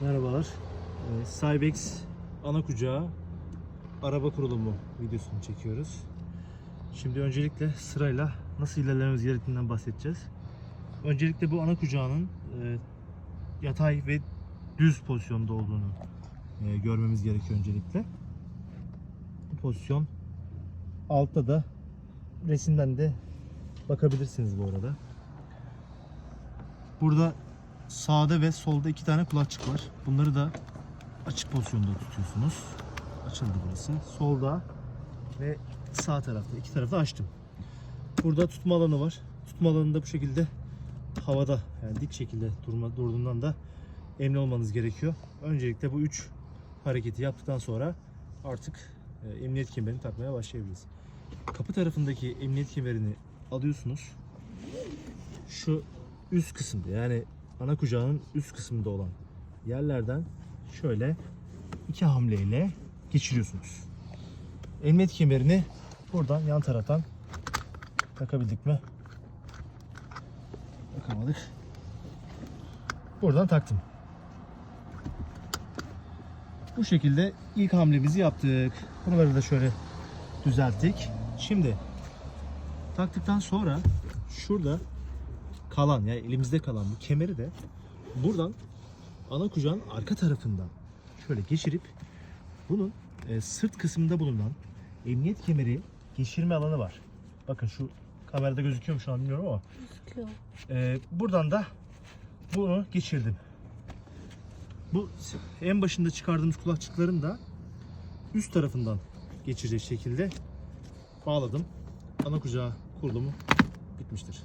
Merhabalar. Ee, Cybex ana kucağı araba kurulumu videosunu çekiyoruz. Şimdi öncelikle sırayla nasıl ilerlememiz gerektiğinden bahsedeceğiz. Öncelikle bu ana kucağının e, yatay ve düz pozisyonda olduğunu e, görmemiz gerekiyor öncelikle. Bu pozisyon altta da resimden de bakabilirsiniz bu arada. Burada sağda ve solda iki tane kulakçık var. Bunları da açık pozisyonda tutuyorsunuz. Açıldı burası. Solda ve sağ tarafta iki tarafı açtım. Burada tutma alanı var. Tutma alanında bu şekilde havada yani dik şekilde durma, durduğundan da emin olmanız gerekiyor. Öncelikle bu üç hareketi yaptıktan sonra artık e, emniyet kemerini takmaya başlayabiliriz. Kapı tarafındaki emniyet kemerini alıyorsunuz. Şu üst kısımda yani ana kucağının üst kısmında olan yerlerden şöyle iki hamleyle geçiriyorsunuz. Emniyet kemerini buradan yan taraftan takabildik mi? Takamadık. Buradan taktım. Bu şekilde ilk hamlemizi yaptık. Buraları da şöyle düzelttik. Şimdi taktıktan sonra şurada kalan yani elimizde kalan bu kemeri de buradan ana kucağın arka tarafından şöyle geçirip bunun e, sırt kısmında bulunan emniyet kemeri geçirme alanı var. Bakın şu kamerada gözüküyor mu şu an bilmiyorum ama Gözüküyor. e, buradan da bunu geçirdim. Bu en başında çıkardığımız kulakçıkların da üst tarafından geçirecek şekilde bağladım. Ana kucağı kurulumu bitmiştir.